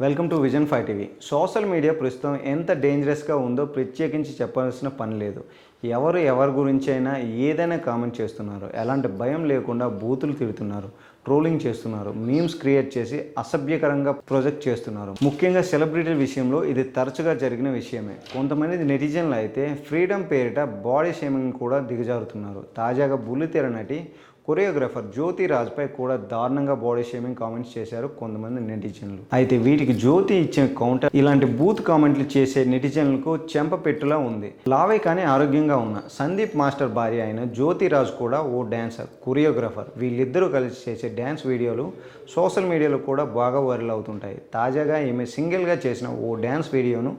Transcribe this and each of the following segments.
Welcome to vision five TV. Social media ప్రస్తుతం ఎంత డేంజరస్గా ఉందో ప్రత్యేకించి చెప్పాల్సిన పని లేదు. ఎవరు ఎవరి గురించి అయినా ఏదైనా కామెంట్ చేస్తున్నారు. ఎలాంటి భయం లేకుండా బూతులు తిడుతున్నారు ట్రోలింగ్ చేస్తున్నారు మీమ్స్ క్రియేట్ చేసి అసభ్యకరంగా ప్రొజెక్ట్ చేస్తున్నారు. ముఖ్యంగా సెలబ్రిటీల విషయంలో ఇది తరచుగా జరిగిన విషయమే. కొంతమంది నెటిజన్లు అయితే ఫ్రీడమ్ పేరిట బాడీ షేమింగ్ కూడా దిగజారుతున్నారు. తాజాగా బుల్లితెర నటి కొరియోగ్రాఫర్ జ్యోతి రాజ్పై కూడా దారుణంగా బాడీ షేమింగ్ కామెంట్స్ చేశారు కొంతమంది నెటిజన్లు. అయితే వీటికి జ్యోతి ఇచ్చిన కౌంటర్ ఇలాంటి బూత్ కామెంట్లు చేసే నెటిజన్లకు చెంపపెట్టులా ఉంది? లావే కానీ ఆరోగ్యంగా ఉన్న సందీప్ మాస్టర్ భార్య అయిన జ్యోతి రాజ్ కూడా ఓ డాన్సర్ కొరియోగ్రాఫర్ వీళ్ళిద్దరూ కలిసి చేసే డ్యాన్స్ వీడియోలు సోషల్ మీడియాలో కూడా బాగా వైరల్ అవుతుంటాయి. తాజాగా ఈమె సింగిల్గా చేసిన ఓ డ్యాన్స్ వీడియోను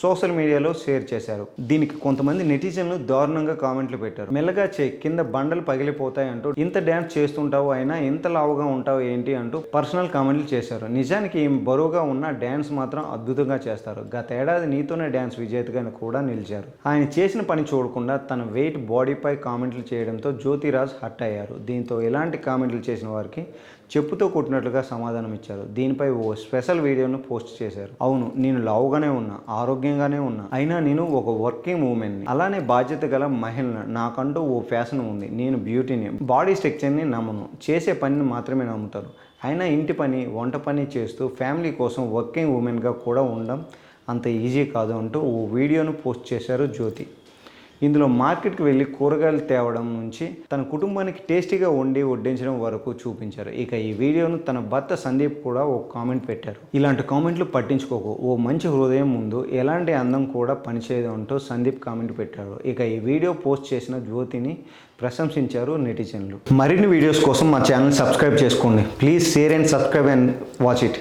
సోషల్ మీడియాలో షేర్ చేశారు. దీనికి కొంతమంది నెటిజన్లు దారుణంగా కామెంట్లు పెట్టారు. మెల్లగా చే కింద బండలు పగిలిపోతాయి అంటూ ఇంత డ్యాన్స్ చేస్తుంటావు అయినా ఇంత లావుగా ఉంటావు ఏంటి? అంటూ పర్సనల్ కామెంట్లు చేశారు. నిజానికి ఏం బరువుగా ఉన్న డ్యాన్స్ మాత్రం అద్భుతంగా చేస్తారు. గత ఏడాది నీతోనే డ్యాన్స్ విజేతగా కూడా నిలిచారు. ఆయన చేసిన పని చూడకుండా తన వెయిట్ బాడీపై కామెంట్లు చేయడంతో జ్యోతిరాజ్ హట్ అయ్యారు. దీంతో ఎలాంటి కామెంట్లు చేసిన వారికి చెప్పుతో కొట్టినట్లుగా సమాధానం ఇచ్చారు. దీనిపై ఓ స్పెషల్ వీడియోను పోస్ట్ చేశారు. అవును నేను లావుగానే ఉన్నా. ఆరోగ్యంగానే ఉన్నా. అయినా నేను ఒక వర్కింగ్ ఉమెన్ని. అలానే బాధ్యత గల మహిళ. నాకంటూ ఓ ఫ్యాషన్ ఉంది. నేను బ్యూటీని బాడీ స్ట్రక్చర్ని నమ్మను. చేసే పనిని మాత్రమే నమ్ముతాను అయినా ఇంటి పని వంట పని చేస్తూ ఫ్యామిలీ కోసం వర్కింగ్ ఉమెన్గా కూడా ఉండడం అంత ఈజీ కాదు అంటూ ఓ వీడియోను పోస్ట్ చేశారు జ్యోతి. ఇందులో మార్కెట్కి వెళ్ళి కూరగాయలు తేవడం నుంచి తన కుటుంబానికి టేస్టీగా వండి వడ్డించడం వరకు చూపించారు. ఇక ఈ వీడియోను తన భర్త సందీప్ కూడా ఓ కామెంట్ పెట్టారు. ఇలాంటి కామెంట్లు పట్టించుకోకు. ఓ మంచి హృదయం ముందు ఎలాంటి అందం కూడా పనిచేయదు అంటూ సందీప్ కామెంట్ పెట్టారు. ఇక ఈ వీడియో పోస్ట్ చేసిన జ్యోతిని ప్రశంసించారు నెటిజన్లు. మరిన్ని వీడియోస్ కోసం మా ఛానల్ సబ్స్క్రైబ్ చేసుకోండి. Please share and subscribe and watch it.